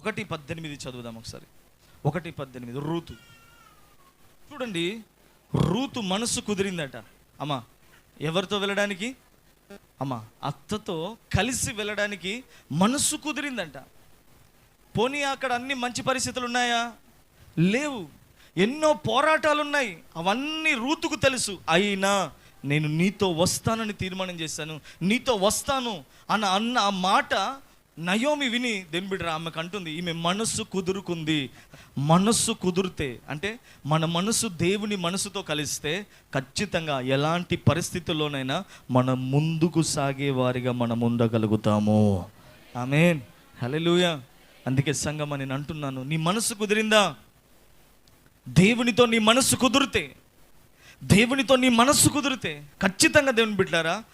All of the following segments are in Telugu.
ఒకటి పద్దెనిమిది చదువుదాం ఒకసారి. ఒకటి పద్దెనిమిది రూతు. చూడండి రూతు మనసు కుదిరిందట. అమ్మా ఎవరితో వెళ్ళడానికి? అమ్మా అత్తతో కలిసి వెళ్ళడానికి మనసు కుదిరిందంట. పోనీ అక్కడ అన్ని మంచి పరిస్థితులు ఉన్నాయా లేవు. ఎన్నో పోరాటాలు ఉన్నాయి అవన్నీ రూతుకు తెలుసు. అయినా నేను నీతో వస్తానని తీర్మానం చేశాను. నీతో వస్తాను అన్న అన్న ఆ మాట నయోమి విని దెంబిడ్రా ఆమెకు అంటుంది ఈమె మనస్సు కుదురుకుంది. మనస్సు కుదిరితే అంటే మన మనసు దేవుని మనసుతో కలిస్తే ఖచ్చితంగా ఎలాంటి పరిస్థితుల్లోనైనా మనం ముందుకు సాగే వారిగా మనం ఉండగలుగుతాము. ఆమెన్ హలెలుయ అందుకే సంగమా నేను అంటున్నాను నీ మనసు కుదిరిందా? దేవునితో నీ మనసు కుదిరితే దేవునితో నీ మనస్సు కుదిరితే ఖచ్చితంగా దేవుని బిడ్డారా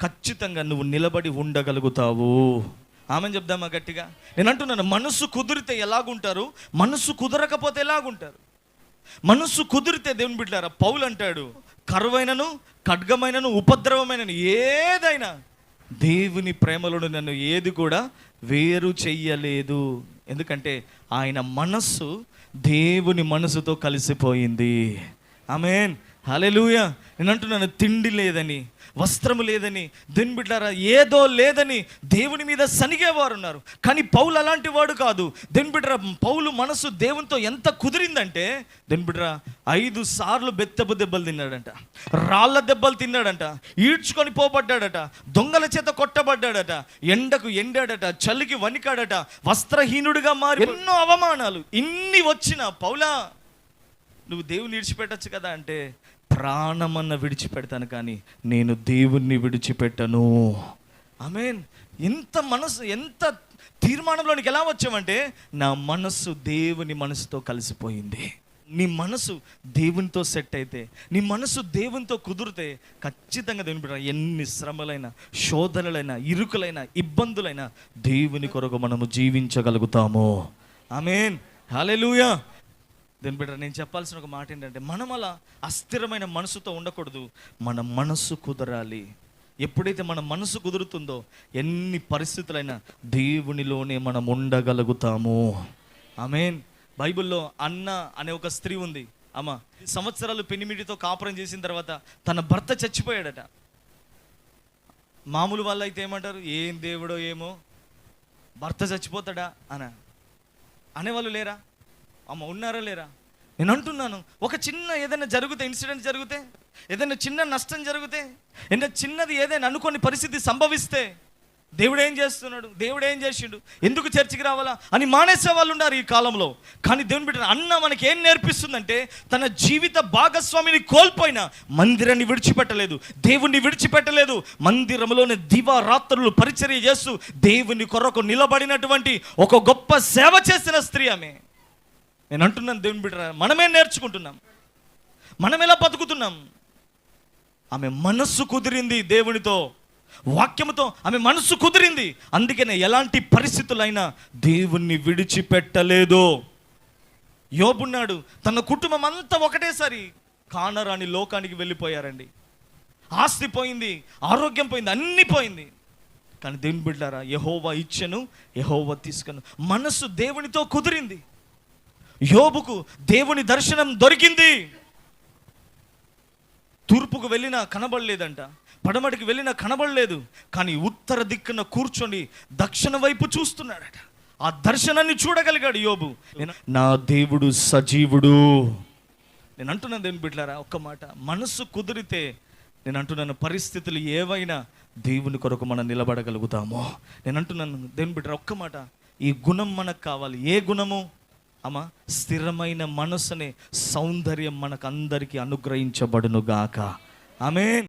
ఖచ్చితంగా నువ్వు నిలబడి ఉండగలుగుతావు. ఆమె చెప్దామా గట్టిగా? నేను అంటున్నాను మనస్సు కుదిరితే ఎలాగుంటారు? మనస్సు కుదరకపోతే ఎలాగుంటారు? మనస్సు కుదిరితే దేవుని బిడ్డారా పౌలు అంటాడు కరువైనను ఖడ్గమైనను ఉపద్రవమైనను ఏదైనా దేవుని ప్రేమలో నన్ను ఏది కూడా వేరు చెయ్యలేదు. ఎందుకంటే ఆయన మనస్సు దేవుని మనసుతో కలిసిపోయింది. ఆమెన్. హల్లెలూయా. నేను అంటున్నాను తిండి లేదని వస్త్రము లేదని దేని బిడ్డారా ఏదో లేదని దేవుని మీద సనిగేవారు ఉన్నారు కానీ పౌలు అలాంటి వాడు కాదు. దేని బిడ్డరా పౌలు మనసు దేవునితో ఎంత కుదిరిందంటే దేని బిడ్డరా ఐదు సార్లు బెత్తపు దెబ్బలు తిన్నాడంట. రాళ్ళ దెబ్బలు తిన్నాడంట. ఈడ్చుకొని పోబడ్డాడట. దొంగల చేత కొట్టబడ్డాడట. ఎండకు ఎండాడట. చలికి వణికాడట. వస్త్రహీనుడిగా మారి ఎన్నో అవమానాలు. ఇన్ని వచ్చిన పౌలా నువ్వు దేవుని విడిచిపెట్టచ్చు కదా అంటే ప్రాణమన్న విడిచిపెడతాను కానీ నేను దేవుణ్ణి విడిచిపెట్టను. మీన్ ఎంత మనసు ఎంత తీర్మానంలోనికి ఎలా వచ్చామంటే నా మనస్సు దేవుని మనసుతో కలిసిపోయింది. నీ మనసు దేవునితో సెట్ అయితే నీ మనసు దేవునితో కుదిరితే ఖచ్చితంగా దేవుని బిడ్డ ఎన్ని శ్రమలైన శోధనలైన ఇరుకులైన ఇబ్బందులైన దేవుని కొరకు మనము జీవించగలుగుతాము. ఆమెన్. హల్లెలూయా. దేని బిడ్డ నేను చెప్పాల్సిన ఒక మాట ఏంటంటే మనం అలా అస్థిరమైన మనసుతో ఉండకూడదు. మన మనసు కుదరాలి. ఎప్పుడైతే మన మనసు కుదురుతుందో ఎన్ని పరిస్థితులైనా దేవునిలోనే మనం ఉండగలుగుతాము. ఆమెన్. బైబిల్లో అన్న అనే ఒక స్త్రీ ఉంది. అమ్మ సంవత్సరాలు పెనిమిడితో కాపురం చేసిన తర్వాత తన భర్త చచ్చిపోయాడట. మామూలు వాళ్ళు అయితే ఏమంటారు? ఏం దేవుడో ఏమో భర్త చచ్చిపోతాడా? అన. అనేవాళ్ళు లేరా? అమ్మ ఉన్నారా లేరా? నేను అంటున్నాను ఒక చిన్న ఏదైనా జరిగితే ఇన్సిడెంట్ జరిగితే ఏదైనా చిన్న నష్టం జరిగితే ఏదైనా చిన్నది ఏదైనా అనుకోని పరిస్థితి సంభవిస్తే దేవుడు ఏం చేస్తున్నాడు? దేవుడు ఏం చేసిండు? ఎందుకు చర్చికి రావాలా? అని మానేసే వాళ్ళు ఉన్నారు ఈ కాలంలో. కానీ దేవుని బిడ్డ అన్న మనకి ఏం నేర్పిస్తుందంటే తన జీవిత భాగస్వామిని కోల్పోయిన మందిరాన్ని విడిచిపెట్టలేదు. దేవుణ్ణి విడిచిపెట్టలేదు. మందిరంలోనే దివారాత్రులు పరిచర్య చేస్తూ దేవుని కొరకు నిలబడినటువంటి ఒక గొప్ప సేవ చేసిన స్త్రీ ఆమె. నేను అంటున్నాను దేవుని బిడ్డ మనమే నేర్చుకుంటున్నాం. మనం ఎలా బతుకుతున్నాం? ఆమె మనస్సు కుదిరింది దేవునితో వాక్యముతో ఆమె మనస్సు కుదిరింది. అందుకనే ఎలాంటి పరిస్థితులైనా దేవుణ్ణి విడిచిపెట్టలేదు. యోబున్నాడు తన కుటుంబం అంతా ఒకటేసారి కానరాని లోకానికి వెళ్ళిపోయారండి. ఆస్తి పోయింది ఆరోగ్యం పోయింది అన్నీ పోయింది. కానీ దేవుని బిడ్డారా యహోవా ఇచ్చను యహోవా తీసుకను. మనస్సు దేవునితో కుదిరింది. యోబుకు దేవుని దర్శనం దొరికింది. తూర్పుకు వెళ్ళినా కనబడలేదంట. పడమటికి వెళ్ళినా కనబడలేదు. కానీ ఉత్తర దిక్కున కూర్చొని దక్షిణ వైపు చూస్తున్నాడట. ఆ దర్శనాన్ని చూడగలిగాడు యోబు. నేను నా దేవుడు సజీవుడు. నేను అంటున్నాను ఏం బిడ్డారా ఒక్క మాట. మనస్సు కుదిరితే నేను అంటున్నాను పరిస్థితులు ఏవైనా దేవుని కొరకు మనం నిలబడగలుగుతామో? నేను అంటున్నాను దేవుని బిడ్డారా ఒక్క మాట. ఈ గుణం మనకు కావాలి. ఏ గుణము? అమ్మ స్థిరమైన మనసునే సౌందర్యం మనకు అందరికీ అనుగ్రహించబడును గాక ఆమె